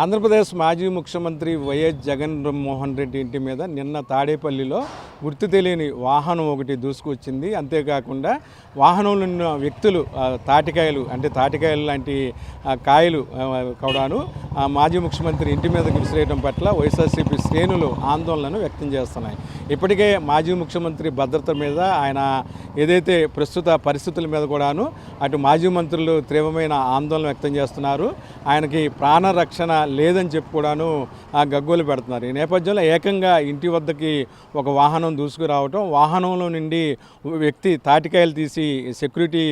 ఆంధ్రప్రదేశ్ మాజీ ముఖ్యమంత్రి వైఎస్ జగన్ మోహన్ రెడ్డి ఇంటి మీద నిన్న తాడేపల్లిలో గుర్తు తెలియని వాహనం ఒకటి దూసుకొచ్చింది. అంతేకాకుండా వాహనంలో ఉన్న వ్యక్తులు తాటికాయలు అంటే తాటికాయలు లాంటి కాయలు కూడాను మాజీ ముఖ్యమంత్రి ఇంటి మీదకి విసిరేయడం పట్ల వైఎస్ఆర్సీపీ శ్రేణులు ఆందోళనను వ్యక్తం చేస్తున్నాయి. ఇప్పటికే మాజీ ముఖ్యమంత్రి భద్రత మీద ఆయన ఏదైతే ప్రస్తుత పరిస్థితుల మీద కూడాను అటు మాజీ మంత్రులు తీవ్రమైన ఆందోళన వ్యక్తం చేస్తున్నారు. ఆయనకి ప్రాణరక్షణ లేదని చెప్పి కూడాను ఆ గగ్గోలు పెడుతున్నారు. ఈ నేపథ్యంలో ఏకంగా ఇంటి వద్దకి ఒక వాహనం దూసుకురావటం వాహనంలో నుండి వ్యక్తి తాటికాయలు తీసి సెక్యూరిటీ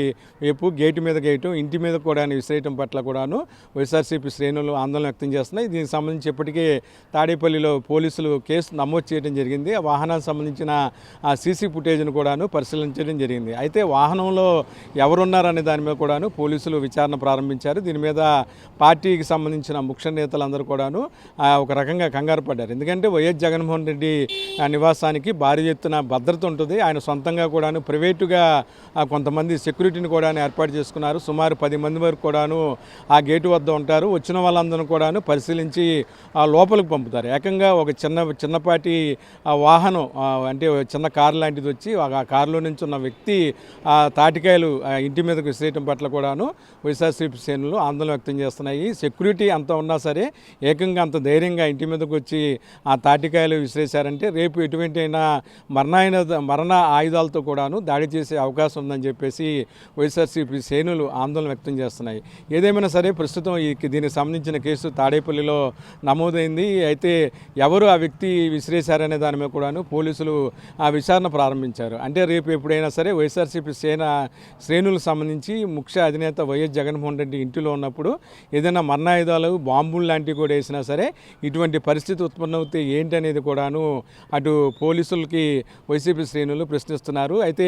వైపు గేటు మీద గేయటం ఇంటి మీద కూడా విసిరేయటం పట్ల కూడాను వైఎస్ఆర్సీపీ శ్రేణులు ఆందోళన వ్యక్తం చేస్తున్నాయి. దీనికి సంబంధించి ఇప్పటికే తాడేపల్లిలో పోలీసులు కేసు నమోదు చేయడం జరిగింది. ఆ వాహనానికి సంబంధించిన ఆ సీసీ ఫుటేజ్ను కూడాను పరిశీలించడం జరిగింది. అయితే వాహనంలో ఎవరున్నారనే దాని మీద కూడాను పోలీసులు విచారణ ప్రారంభించారు. దీని మీద పార్టీకి సంబంధించిన ముఖ్య నేతలందరూ కూడాను ఒక రకంగా కంగారు పడ్డారు. ఎందుకంటే వైఎస్ జగన్మోహన్ రెడ్డి నివాసానికి భారీ ఎత్తున భద్రత ఉంటుంది. ఆయన సొంతంగా కూడాను ప్రైవేటుగా కొంతమంది సెక్యూరిటీని కూడా ఏర్పాటు చేసుకున్నారు. సుమారు పది మంది వరకు కూడాను ఆ గేటు వద్ద ఉంటారు. వచ్చిన వాళ్ళందరూ కూడాను పరిశీలించి ఆ లోపలికి పంపుతారు. ఏకంగా ఒక చిన్న చిన్నపాటి వాహనం అంటే చిన్న కారు లాంటిది వచ్చి ఆ కారులో నుంచి ఉన్న వ్యక్తి ఆ తాటికాయలు ఇంటి మీదకు విసిరేయటం పట్ల కూడాను వైఎస్ఆర్సీపీ శ్రేణులు ఆందోళన వ్యక్తం చేస్తున్నాయి. సెక్యూరిటీ అంత ఉన్నా సరే ఏకంగా అంత ధైర్యంగా ఇంటి మీదకు వచ్చి ఆ తాటికాయలు విసిరేశారంటే రేపు ఎటువంటి అయినా మరణాయన మరణ ఆయుధాలతో కూడాను దాడి చేసే అవకాశం ఉందని చెప్పేసి వైఎస్ఆర్సీపీ శ్రేణులు ఆందోళన వ్యక్తం చేస్తున్నాయి. ఏదేమైనా సరే ప్రస్తుతం ఈ దీనికి సంబంధించిన కేసు తాడేపల్లిలో నమోదైంది. అయితే ఎవరు ఆ వ్యక్తి విసిరేశారనే దాని మీద కూడాను పోలీసులు ఆ విచారణ ప్రారంభించారు. అంటే రేపు ఎప్పుడైనా సరే వైఎస్ఆర్సీపీ సేన శ్రేణులకు సంబంధించి ముఖ్య అధినేత వైఎస్ జగన్మోహన్ రెడ్డి ఇంటిలో ఉన్నప్పుడు ఏదైనా మరణాయుధాలు బాంబులు లాంటివి కూడా వేసినా సరే ఇటువంటి పరిస్థితి ఉత్పన్నవుతే ఏంటి అనేది కూడాను అటు పోలీసులకి వైసీపీ శ్రేణులు ప్రశ్నిస్తున్నారు. అయితే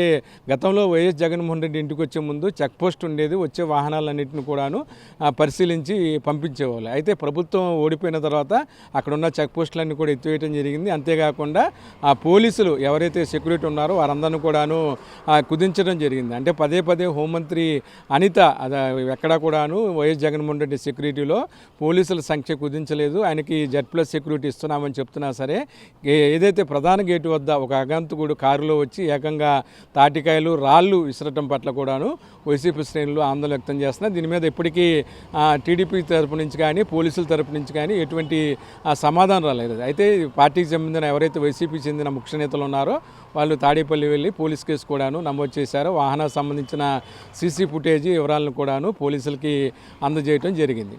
గతంలో వైఎస్ జగన్మోహన్ రెడ్డి ఇంటికి వచ్చే ముందు చెక్ పోస్ట్ ఉండేది. వచ్చే వాహనాలన్నింటిని కూడాను పరిశీలించి పంపించేవాళ్ళు. అయితే ప్రభుత్వం ఓడిపోయిన తర్వాత అక్కడ ఉన్న చెక్ పోస్టులన్నీ కూడా ఎత్తివేయడం జరిగింది. అంతేకాకుండా ఆ పోలీసులు ఎవరైతే సెక్యూరిటీ ఉన్నారో వారందరిని కూడాను కుదించడం జరిగింది. అంటే పదే పదే హోంమంత్రి అనిత ఎక్కడ కూడాను వైఎస్ జగన్మోహన్ రెడ్డి సెక్యూరిటీలో పోలీసుల సంఖ్య కుదించలేదు. ఆయనకి జెడ్ ప్లస్ సెక్యూరిటీ ఇస్తున్నామని చెప్తున్నా సరే ఏదైతే ప్రధాన గేటు వద్ద ఒక అగంతకుడు కారులో వచ్చి ఏకంగా తాటికాయలు రాళ్ళు విసరటం పట్ల కూడాను వైసీపీ శ్రేణులు ఆందోళన వ్యక్తం చేస్తున్నారు దీని మీద ఇప్పటికీ టీడీపీ తరపు నుంచి కానీ పోలీసుల తరపు నుంచి కానీ ఎటువంటి సమాధానం రాలేదు. అయితే పార్టీకి చెందిన ఎవరైతే వైసీపీ చెందిన ముఖ్య నేతలు ఉన్నారో వాళ్ళు తాడేపల్లి వెళ్ళి పోలీస్ కేసు కూడాను నమోదు చేశారు. వాహనాలకు సంబంధించిన సీసీ ఫుటేజీ వివరాలను కూడాను పోలీసులకి అందజేయటం జరిగింది.